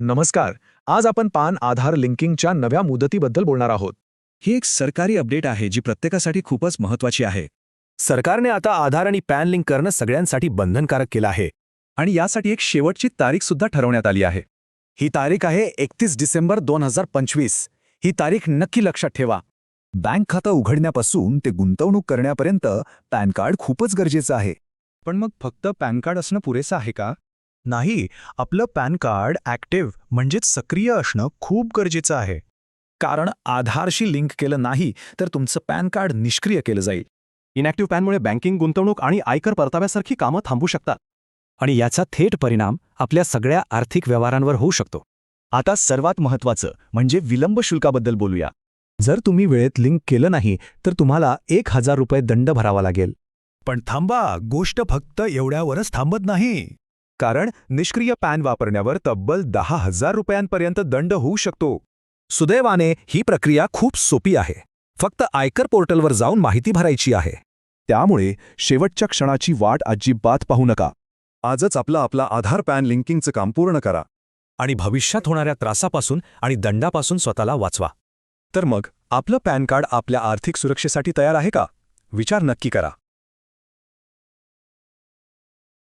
नमस्कार. आज आपण पान आधार लिंकिंगच्या नव्या मुदतीबद्दल बोलणार आहोत. ही एक सरकारी अपडेट आहे जी प्रत्येकासाठी खूपच महत्वाची आहे. सरकारने आता आधार आणि पॅन लिंक करणं सगळ्यांसाठी बंधनकारक केलं आहे. आणि यासाठी एक शेवटची तारीख सुद्धा ठरवण्यात आली आहे. ही तारीख आहे एकतीस डिसेंबर दोन हजार पंचवीस. ही तारीख नक्की लक्षात ठेवा. बँक खातं उघडण्यापासून ते गुंतवणूक करण्यापर्यंत पॅन कार्ड खूपच गरजेचं आहे. पण मग फक्त पॅन कार्ड असणं पुरेसं आहे का? नाही आपलं पॅन कार्ड ॲक्टिव्ह म्हणजेच सक्रिय असणं खूप गरजेचं आहे. कारण आधारशी लिंक केलं नाही तर तुमचं पॅन कार्ड निष्क्रिय केलं जाईल. इनॅक्टिव्ह पॅनमुळे बँकिंग गुंतवणूक आणि आयकर परताव्यासारखी कामं थांबू शकतात. आणि याचा थेट परिणाम आपल्या सगळ्या आर्थिक व्यवहारांवर होऊ शकतो. आता सर्वात महत्वाचं म्हणजे विलंब शुल्काबद्दल बोलूया. जर तुम्ही वेळेत लिंक केलं नाही तर तुम्हाला एक हजार रुपये दंड भरावा लागेल. पण थांबा गोष्ट फक्त एवढ्यावरच थांबत नाही. कारण निष्क्रिय पॅन वापरण्यावर तब्बल दहा हजार रुपयांपर्यंत दंड होऊ शकतो. सुदैवाने ही प्रक्रिया खूप सोपी आहे. फक्त आयकर पोर्टलवर जाऊन माहिती भरायची आहे. त्यामुळे शेवटच्या क्षणाची वाट अजिबात पाहू नका. आजच आपला आपला आधार पॅन लिंकिंगचं काम पूर्ण करा. आणि भविष्यात होणाऱ्या त्रासापासून आणि दंडापासून स्वतःला वाचवा. तर मग आपलं पॅन कार्ड आपल्या आर्थिक सुरक्षेसाठी तयार आहे का? विचार नक्की करा.